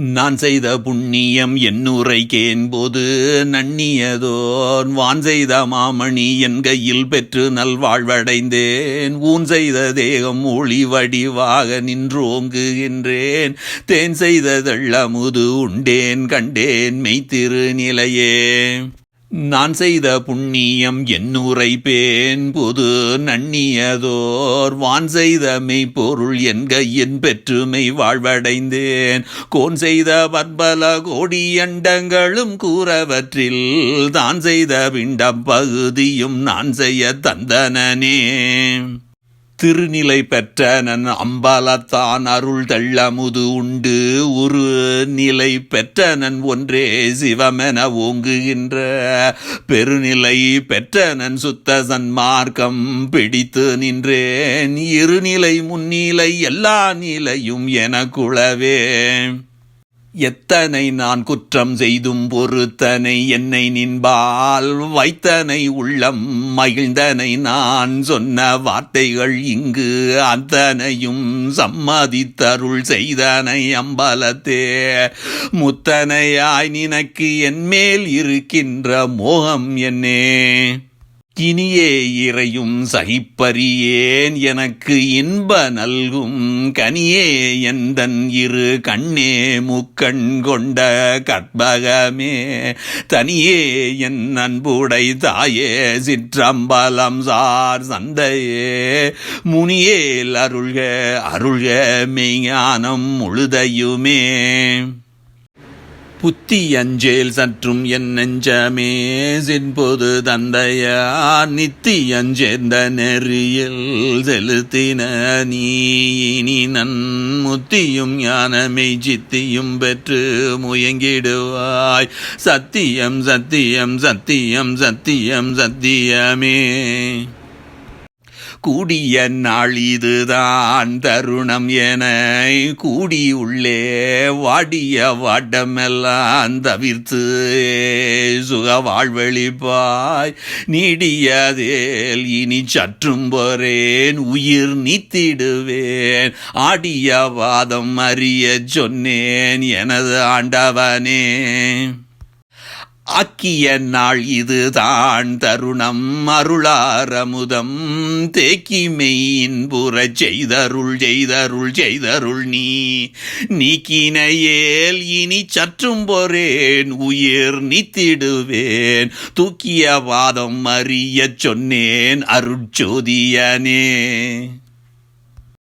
நான் செய்த புண்ணியம் என்னுரைக்கேன் போது நன்னியதோன். வான் செய்த மாமணி என் கையில் பெற்று நல்வாழ்வடைந்தேன். ஊன் செய்த தேகம் ஒளி வடிவாக நின்றோங்குகின்றேன் தேன் செய்ததள்ளமுது உண்டேன் கண்டேன் மெய்த்திரு நிலையே. நான் செய்த புண்ணியம் என்னுரைப்பேன் பொது நன்னியதோர். வான் செய்த மெய்ப்பொருள் என் கையின் பெற்றுமை வாழ்வடைந்தேன். கோன் செய்த பற்பல கோடி அண்டங்களும் கூறவற்றில் தான் செய்த பிண்டம் பகுதியும் நான் செய்ய தந்தனனே. திருநிலை பெற்ற நன் அம்பலத்தான் அருள் தள்ளமுது உண்டு. ஒரு நிலை பெற்ற நன் ஒன்றே சிவமென ஓங்குகின்ற. பெருநிலை பெற்ற நன் சுத்த சன்மார்க்கம் பிடித்து நின்றேன். இருநிலை முன்னிலை எல்லா நிலையும் எனக்குளவே எத்தனை நான் குற்றம் செய்தும் பொறுத்தனை என்னை நின்பால் வைத்தனை உள்ளம் மகிழ்ந்தனை நான் சொன்ன வார்த்தைகள் இங்கு அத்தனையும் சம்மதித்தருள் செய்தனை அம்பலத்தே. முத்தனையாய் நினக்கு என்மேல் இருக்கின்ற மோகம் என்னே. இனியே இறையும் சகிப்பறியேன். எனக்கு இன்ப நல்கும் கனியே எந்தன் இரு கண்ணே முக்கண் கொண்ட கற்பகமே. தனியே என் அன்புடை தாயே சிற்றம்பலம் சார் சந்தையே. முனியேல் அருள்க அருள்க மெய்ஞானம் முழுதையுமே. புத்தி அஞ்சேல் சற்றும் என் நெஞ்சமே சின்பொது தந்தையார் நித்தி அஞ்சேர்ந்த நெறியில் செலுத்தின நீ. இனி நன்முத்தியும் ஞானமை சித்தியும் பெற்று முயங்கிடுவாய். சத்தியம் சத்தியம் சத்தியம் சத்தியம் சத்தியமே. கூடிய நாள் இதுதான் தருணம் என கூடி உள்ளே வாடிய வாட்டமெல்லாம் தவிர்த்து சுக வாழ்வெளிப்பாய் நீடியதேல் இனி சற்றும் போரேன் உயிர் நீத்திடுவேன். ஆடிய வாதம் அறிய சொன்னேன். எனது ஆண்டவனே. ஆக்கிய நாள் இதுதான். தருணம் அருளாரமுதம் தேக்கி மெயின் புற செய்தருள் செய்தருள் செய்தருள் நீ. நீக்கினையேல் இனி சற்றும் பொறேன். உயிர் நீத்திடுவேன். தூக்கிய வாதம் அறியச் சொன்னேன். அருட்சோதியனே.